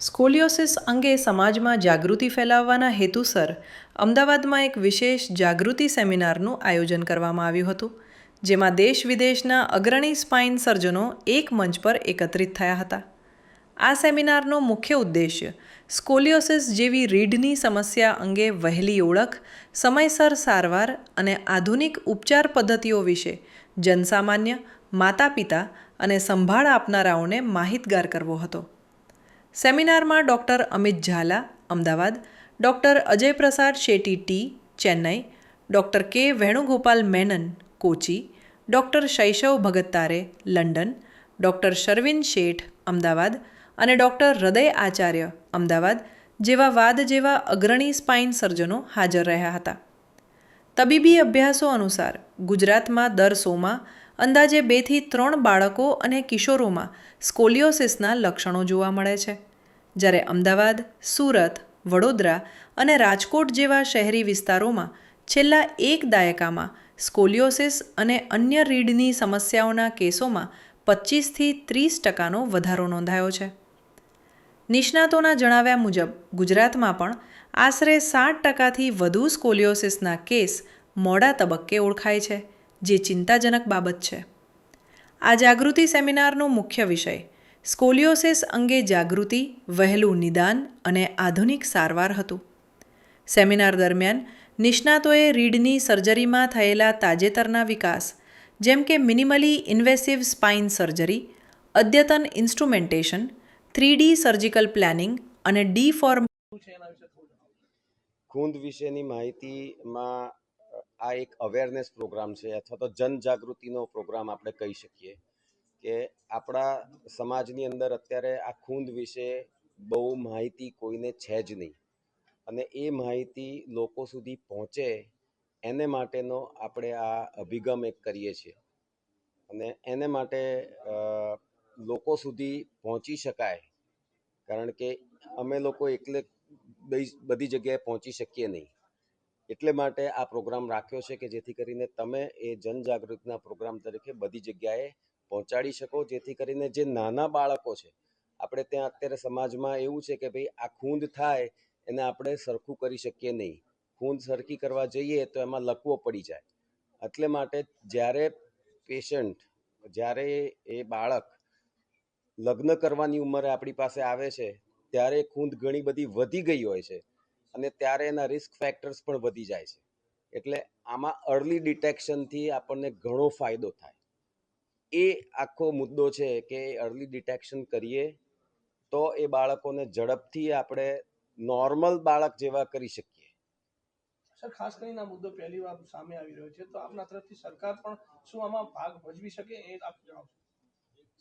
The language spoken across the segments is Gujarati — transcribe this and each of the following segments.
સ્કોલિયોસિસ અંગે સમાજમાં જાગૃતિ ફેલાવવાના હેતુસર અમદાવાદમાં એક વિશેષ જાગૃતિ સેમિનારનું આયોજન કરવામાં આવ્યું હતું, જેમાં દેશ વિદેશના અગ્રણી સ્પાઇન સર્જનો એક મંચ પર એકત્રિત થયા હતા. આ સેમિનારનો મુખ્ય ઉદ્દેશ્ય સ્કોલિયોસિસ જેવી રીઢની સમસ્યા અંગે વહેલી ઓળખ, સમયસર સારવાર અને આધુનિક ઉપચાર પદ્ધતિઓ વિશે જનસામાન્ય માતા પિતા અને સંભાળ આપનારાઓને માહિતગાર કરવો હતો. સેમિનારમાં doctor Amit Zala, Ahmedabad, doctor Ajay Prasad Shetty, T, Chennai, doctor K Venugopal Menon, Kochi, doctor Shaishav Bhagattare, London, doctor Sharvin Sheth, Ahmedabad અને ડૉક્ટર હૃદય આચાર્ય, અમદાવાદ, જેવા વાદ જેવા અગ્રણી સ્પાઇન સર્જનો હાજર રહ્યા હતા. તબીબી અભ્યાસો અનુસાર ગુજરાતમાં દર સોમાં અંદાજે બેથી ત્રણ બાળકો અને કિશોરોમાં સ્કોલિયોસિસના લક્ષણો જોવા મળે છે. જ્યારે અમદાવાદ, સુરત, વડોદરા અને રાજકોટ જેવા શહેરી વિસ્તારોમાં છેલ્લા એક દાયકામાં સ્કોલિયોસિસ અને અન્ય રીઢની સમસ્યાઓના કેસોમાં પચીસથી ત્રીસ ટકાનો વધારો નોંધાયો છે. નિષ્ણાતોના જણાવ્યા મુજબ, ગુજરાતમાં પણ આશરે સાઠ ટકાથી વધુ સ્કોલિયોસિસના કેસ મોડા તબક્કે ઓળખાય છે. જે ચિંતાજનક બાબત છે. આ જાગૃતિ સેમિનારનો મુખ્ય વિષય સ્કોલિયોસિસ અંગે જાગૃતિ વહેલું નિદાન અને આધુનિક સારવાર હતું. સેમિનાર દરમિયાન નિષ્ણાતોએ રીઢની સર્જરીમાં થયેલા તાજેતરના વિકાસ જેમ કે મિનિમલી ઇન્વેસિવ સ્પાઇન સર્જરી અદ્યતન instrumentation three D surgical planning અને ડી ફોર્મ ખૂંદ વિશેની માહિતીમાં આ એક અવેરનેસ પ્રોગ્રામ છે, અથવા તો જનજાગૃતિનો પ્રોગ્રામ આપણે કહી શકીએ કે આપણા સમાજની અંદર અત્યારે આ ખૂંદ વિશે બહુ માહિતી કોઈને છે જ નહીં. અને એ માહિતી લોકો સુધી પહોંચે એને માટેનો આપણે આ અભિગમ એક કરીએ છીએ. અને એને માટે લોકો સુધી પહોંચી શકાય, કારણ કે અમે લોકો એકલે બધી જગ્યાએ પહોંચી શકીએ નહીં. એટલે માટે આ પ્રોગ્રામ રાખ્યો છે કે જેથી કરીને તમે એ જનજાગૃતિના પ્રોગ્રામ તરીકે બધી જગ્યાએ પહોંચાડી શકો. જેથી કરીને જે નાના બાળકો છે, આપણે ત્યાં અત્યારે સમાજમાં એવું છે કે ભાઈ આ ખૂંદ થાય એને આપણે સરખું કરી શકીએ નહીં. ખૂંદ સરખી કરવા જઈએ તો એમાં લકવો પડી જાય. એટલે માટે જ્યારે પેશન્ટ, જ્યારે એ બાળક લગ્ન કરવાની ઉંમરે આપણી પાસે આવે છે, ત્યારે ખૂંદ ઘણી બધી વધી ગઈ હોય છે. અને ત્યારે એના રિસ્ક ફેક્ટર્સ પણ વધી જાય છે. એટલે આમાં અર્લી ડિટેક્શનથી આપણને ઘણો ફાયદો થાય. એ આખો મુદ્દો છે કે અર્લી ડિટેક્શન કરીએ તો એ બાળકોને ઝડપથી આપણે નોર્મલ બાળક જેવા કરી શકીએ. સર ખાસ કરીને આ મુદ્દો પહેલી વાર સામે આવી રહ્યો છે. તો આપના તરફથી સરકાર પણ શું આમાં ભાગ ભજવી શકે એ આપ જણાવશો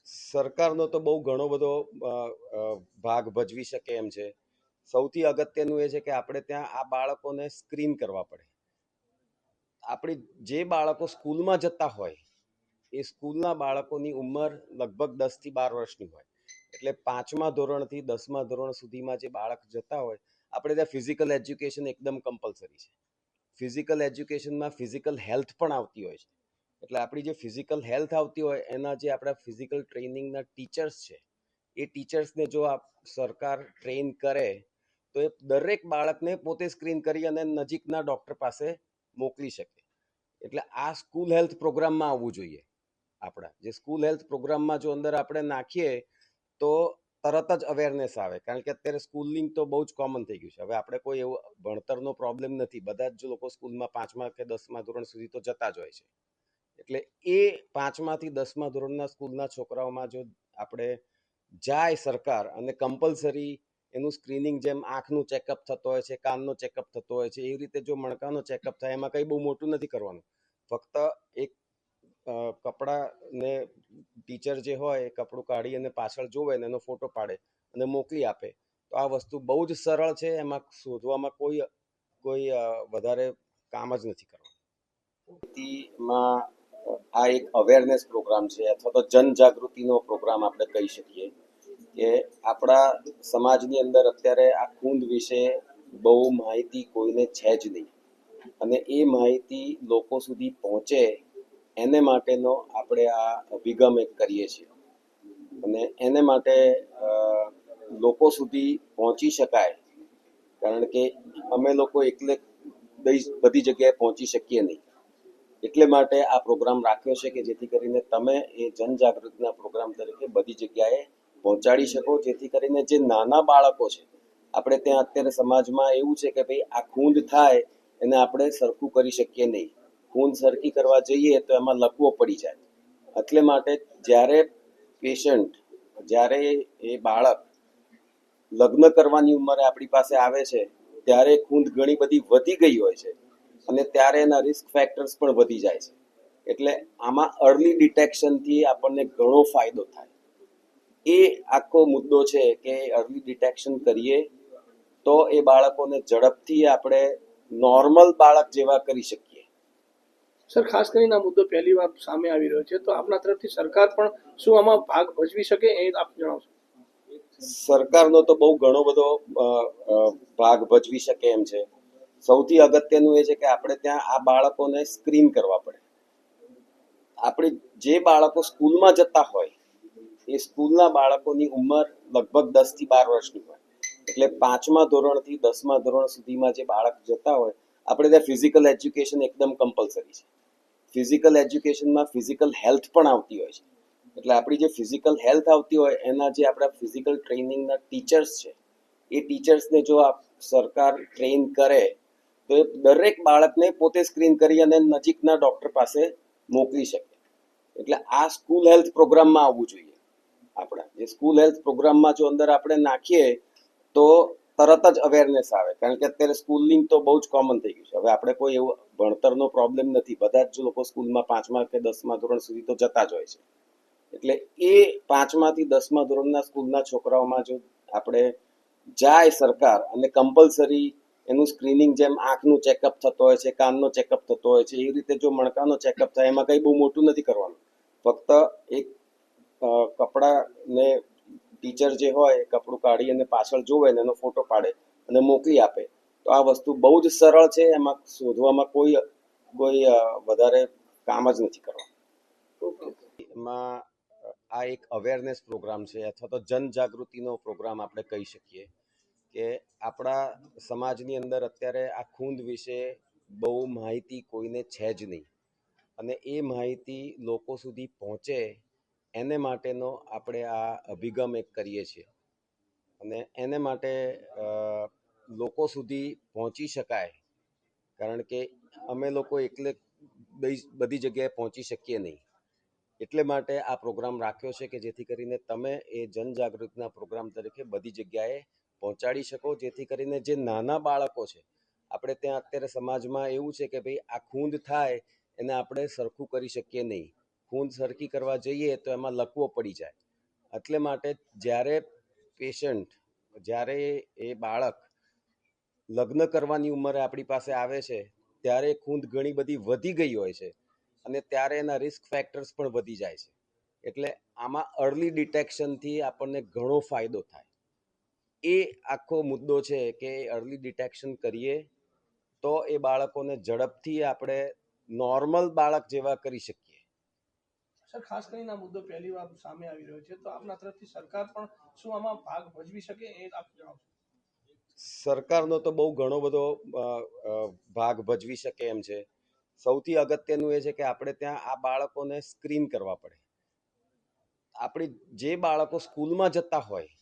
સરકારનો તો બહુ ઘણો બધો ભાગ ભજવી શકે એમ છે. સૌથી અગત્યનું એ છે કે આપણે ત્યાં આ બાળકોને સ્ક્રીન કરવા પડે. આપણી જે બાળકો સ્કૂલમાં જતા હોય, એ સ્કૂલના બાળકોની ઉંમર લગભગ દસથી બાર વર્ષની હોય. એટલે પાંચમા ધોરણથી દસમા ધોરણ સુધીમાં જે બાળક જતા હોય, આપણે ત્યાં ફિઝિકલ એજ્યુકેશન એકદમ કમ્પલસરી છે. ફિઝિકલ એજ્યુકેશનમાં ફિઝિકલ હેલ્થ પણ આવતી હોય છે. એટલે આપણી જે ફિઝિકલ હેલ્થ આવતી હોય, એના જે આપણા ફિઝિકલ ટ્રેનિંગના ટીચર્સ છે, એ ટીચર્સને જો આપ સરકાર ટ્રેન કરે તો એ દરેક બાળકને પોતે સ્ક્રીન કરી અને નજીકના ડૉક્ટર પાસે મોકલી શકે. એટલે આ સ્કૂલ હેલ્થ પ્રોગ્રામમાં આવવું જોઈએ આપણા. જે સ્કૂલ હેલ્થ પ્રોગ્રામમાં જો અંદર આપણે નાખીએ તો તરત જ અવેરનેસ આવે. કારણ કે અત્યારે સ્કૂલિંગ તો બહુ જ કોમન થઈ ગયું છે. હવે આપણે કોઈ એવો ભણતરનો પ્રોબ્લેમ નથી. બધા જ લોકો સ્કૂલમાં પાંચમા કે દસમા ધોરણ સુધી તો જતા જ હોય છે. એટલે એ પાંચમાથી દસમા ધોરણના સ્કૂલના છોકરાઓમાં જો આપણે જાય સરકાર અને કમ્પલસરી એનું સ્ક્રીનિંગ જેમ આંખનું ચેકઅપ થતો હોય છે, કાનનો ચેકઅપ થતો હોય છે, એવી રીતે જો મણકાનો ચેકઅપ થાય, એમાં કંઈ બહુ મોટું નથી કરવાનું. ફક્ત એક કપડાને ટીચર જે હોય, એ કપડું કાઢી અને પાછળ જોવે ને એનો ફોટો પાડે અને મોકલી આપે. તો આ વસ્તુ બહુ જ સરળ છે, એમાં શોધવામાં કોઈ કોઈ વધારે કામ જ નથી કરવાનું. આ એક અવેરનેસ પ્રોગ્રામ છે, અથવા તો જનજાગૃતિનો પ્રોગ્રામ આપણે કહી શકીએ. કે આપણા સમાજની અંદર અત્યારે આ ખૂંદ વિશે બહુ માહિતી કોઈને છે જ નહીં. અને એ માહિતી લોકો સુધી પહોંચે એને માટેનો આપણે આ અભિગમ એક કરીએ છીએ. અને એને માટે લોકો સુધી પહોંચી શકાય. કારણ કે અમે લોકો એકલે બધી જગ્યાએ પહોંચી શકીએ નહીં. એટલે માટે આ પ્રોગ્રામ રાખ્યો છે કે જેથી કરીને તમે એ જનજાગૃતિના પ્રોગ્રામ તરીકે બધી જગ્યાએ પહોંચાડી શકો, જેથી કરીને જે નાના બાળકો છે, આપણે ત્યાં અત્યારે સમાજમાં એવું છે કે ભાઈ આ ખૂંદ થાય, એને આપણે સરખું કરી શકીએ નહીં. ખૂંદ સરખી કરવા જઈએ તો એમાં લકવો પડી જાય. એટલે માટે જ્યારે પેશન્ટ જ્યારે એ બાળક લગ્ન કરવાની ઉંમરે આપણી પાસે આવે છે, ત્યારે ખૂંદ ઘણી બધી વધી ગઈ હોય છે અને ત્યારે એના રિસ્ક ફેક્ટર્સ પણ વધી જાય છે. એટલે આમાં અર્લી ડિટેક્શનથી આપણને ઘણો ફાયદો થાય. એ આખો મુદ્દો છે કે અર્લી ડિટેક્શન કરીએ તો એ બાળકોને ઝડપથી આપણે નોર્મલ બાળક જેવા કરી શકીએ. સર ખાસ કરીને આ મુદ્દો પહેલી વાર સામે આવી રહ્યો છે. તો આપના તરફથી સરકાર પણ શું આમાં ભાગ ભજવી શકે એ આપ જણાવશો? સરકારનો તો બહુ ઘણો બધો ભાગ ભજવી શકે એમ છે. સૌથી અગત્યનું એ છે કે આપણે ત્યાં આ બાળકોને સ્ક્રીન કરવા પડે. આપણે જે બાળકો સ્કૂલમાં જતા હોય એ સ્કૂલના બાળકોની ઉંમર લગભગ દસથી બાર વર્ષની હોય. એટલે પાંચમા ધોરણથી દસમા ધોરણ સુધીમાં જે બાળક જતા હોય, આપણે ત્યાં ફિઝિકલ એજ્યુકેશન એકદમ કમ્પલસરી છે. ફિઝિકલ એજ્યુકેશનમાં ફિઝિકલ હેલ્થ પણ આવતી હોય છે. એટલે આપણી જે ફિઝિકલ હેલ્થ આવતી હોય, એના જે આપણા ફિઝિકલ ટ્રેનિંગના ટીચર્સ છે, એ ટીચર્સને જો આપ સરકાર ટ્રેન કરે, તો એ દરેક બાળકને પોતે સ્ક્રીન કરી અને નજીકના ડૉક્ટર પાસે મોકલી શકે. એટલે આ સ્કૂલ હેલ્થ પ્રોગ્રામમાં આવવું જોઈએ. આપણા. જે સ્કૂલ હેલ્થ પ્રોગ્રામમાં જો અંદર આપણે નાખીએ, તો તરત જ અવેરનેસ આવે. કારણ કે અત્યારે સ્કૂલિંગ તો બહુ જ કોમન થઈ ગયું છે. હવે આપણે કોઈ એવું ભણતરનો પ્રોબ્લેમ નથી. બધા જ લોકો સ્કૂલમાં પાંચમા કે દસમા ધોરણ સુધી તો જતા જ હોય છે. એટલે એ પાંચમાથી દસમા ધોરણના સ્કૂલના છોકરાઓમાં જો આપણે જાય સરકાર અને કમ્પલસરી એનું સ્ક્રીનિંગ જેમ આંખનું ચેકઅપ થતો હોય છે, કાનનો ચેકઅપ થતો હોય છે, એ રીતે જો મણકાનો ચેકઅપ થાય, એમાં કંઈ બહુ મોટું નથી કરવાનું. ફક્ત એક કપડાને ટીચર જે હોય, કપડું કાઢી અને પાછળ જોવે ને એનો ફોટો પાડે અને મોકલી આપે. તો આ વસ્તુ બહુ જ સરળ છે, એમાં શોધવામાં કોઈ કોઈ વધારે કામ જ નથી કરવાનું. એમાં આ એક અવેરનેસ પ્રોગ્રામ છે, અથવા તો જનજાગૃતિનો પ્રોગ્રામ આપણે કહી શકીએ કે આપણા સમાજની અંદર અત્યારે આ ખૂંદ વિશે બહુ માહિતી કોઈને છે જ નહીં. અને એ માહિતી લોકો સુધી પહોંચે એને માટેનો આપણે આ અભિગમ એક કરીએ છીએ. અને એને માટે લોકો સુધી પહોંચી શકાય. કારણ કે અમે લોકો એકલે બધી જગ્યાએ પહોંચી શકીએ નહીં. એટલે માટે આ પ્રોગ્રામ રાખ્યો છે કે જેથી કરીને તમે એ જનજાગૃતિના પ્રોગ્રામ તરીકે બધી જગ્યાએ પહોંચાડી શકો. જેથી કરીને જે નાના બાળકો છે, આપણે ત્યાં અત્યારે સમાજમાં એવું છે કે ભાઈ આ ખૂંદ થાય, એને આપણે સરખું કરી શકીએ નહીં. ખૂંદ સરખી કરવા જઈએ તો એમાં લકવો પડી જાય. એટલે માટે જ્યારે પેશન્ટ જ્યારે એ બાળક લગ્ન કરવાની ઉંમરે આપણી પાસે આવે છે, ત્યારે ખૂંદ ઘણી બધી વધી ગઈ હોય છે અને ત્યારે એના રિસ્ક ફેક્ટર્સ પણ વધી જાય છે. એટલે આમાં અર્લી ડિટેક્શનથી આપણને ઘણો ફાયદો થાય. એ આખો મુદ્દો છે કે અર્લી ડિટેક્શન કરીએ તો એ બાળકોને ઝડપથી આપણે નોર્મલ બાળક જેવા કરી શકીએ. સર, ખાસ કરીને આ મુદ્દો પહેલી વાર સામે આવી રહ્યો છે. તો આપના તરફથી સરકાર પણ શું આમાં ભાગ ભજવી શકે એ આપ જણાવશો. સરકારનો તો બહુ ઘણો બધો ભાગ ભજવી શકે એમ છે. સૌથી અગત્યનું એ છે કે આપણે ત્યાં આ બાળકોને સ્ક્રીન કરવા પડે. આપણી જે બાળકો સ્કૂલમાં જતા હોય,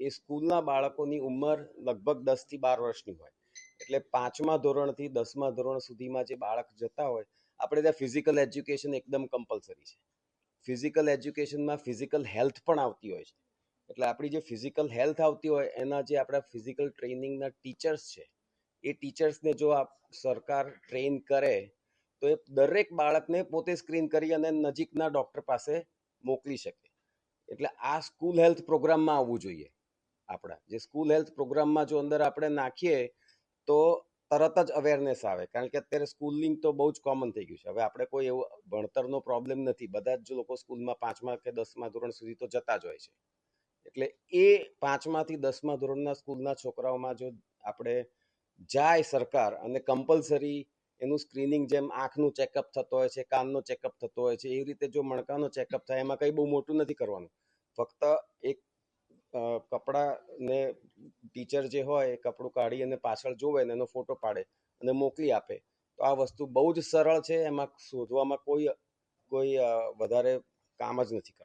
એ સ્કૂલના બાળકોની ઉંમર લગભગ દસથી બાર વર્ષની હોય. એટલે પાંચમા ધોરણથી દસમા ધોરણ સુધીમાં જે બાળક જતા હોય, આપણે ત્યાં ફિઝિકલ એજ્યુકેશન એકદમ કમ્પલસરી છે. ફિઝિકલ એજ્યુકેશનમાં ફિઝિકલ હેલ્થ પણ આવતી હોય છે. એટલે આપણી જે ફિઝિકલ હેલ્થ આવતી હોય, એના જે આપણા ફિઝિકલ ટ્રેનિંગના ટીચર્સ છે, એ ટીચર્સને જો આ સરકાર ટ્રેન કરે, તો એ દરેક બાળકને પોતે સ્ક્રીન કરી અને નજીકના ડૉક્ટર પાસે મોકલી શકે. એટલે આ સ્કૂલ હેલ્થ પ્રોગ્રામમાં આવવું જોઈએ આપણા. જે સ્કૂલ હેલ્થ પ્રોગ્રામમાં જો અંદર આપણે નાખીએ, તો તરત જ અવેરનેસ આવે. કારણ કે અત્યારે સ્કૂલિંગ તો બહુ જ કોમન થઈ ગયું છે. હવે આપણે કોઈ એવું ભણતરનો પ્રોબ્લેમ નથી. બધા જ લોકો સ્કૂલમાં પાંચમા કે દસમા ધોરણ સુધી તો જતા જ હોય છે. એટલે એ પાંચમાથી દસમા ધોરણના સ્કૂલના છોકરાઓમાં જો આપણે જાય સરકાર અને કમ્પલસરી એનું સ્ક્રીનિંગ જેમ આંખનું ચેકઅપ થતો હોય છે, કાનનો ચેકઅપ થતો હોય છે, એવી રીતે જો મણકાનો ચેકઅપ થાય, એમાં કંઈ બહુ મોટું નથી કરવાનું. ફક્ત એક કપડાને ટીચર જે હોય એ કપડું કાઢી અને પાછળ જોવે ને એનો ફોટો પાડે અને મોકલી આપે. તો આ વસ્તુ બહુ જ સરળ છે, એમાં શોધવામાં કોઈ કોઈ વધારે કામ જ નથી કરવાનું.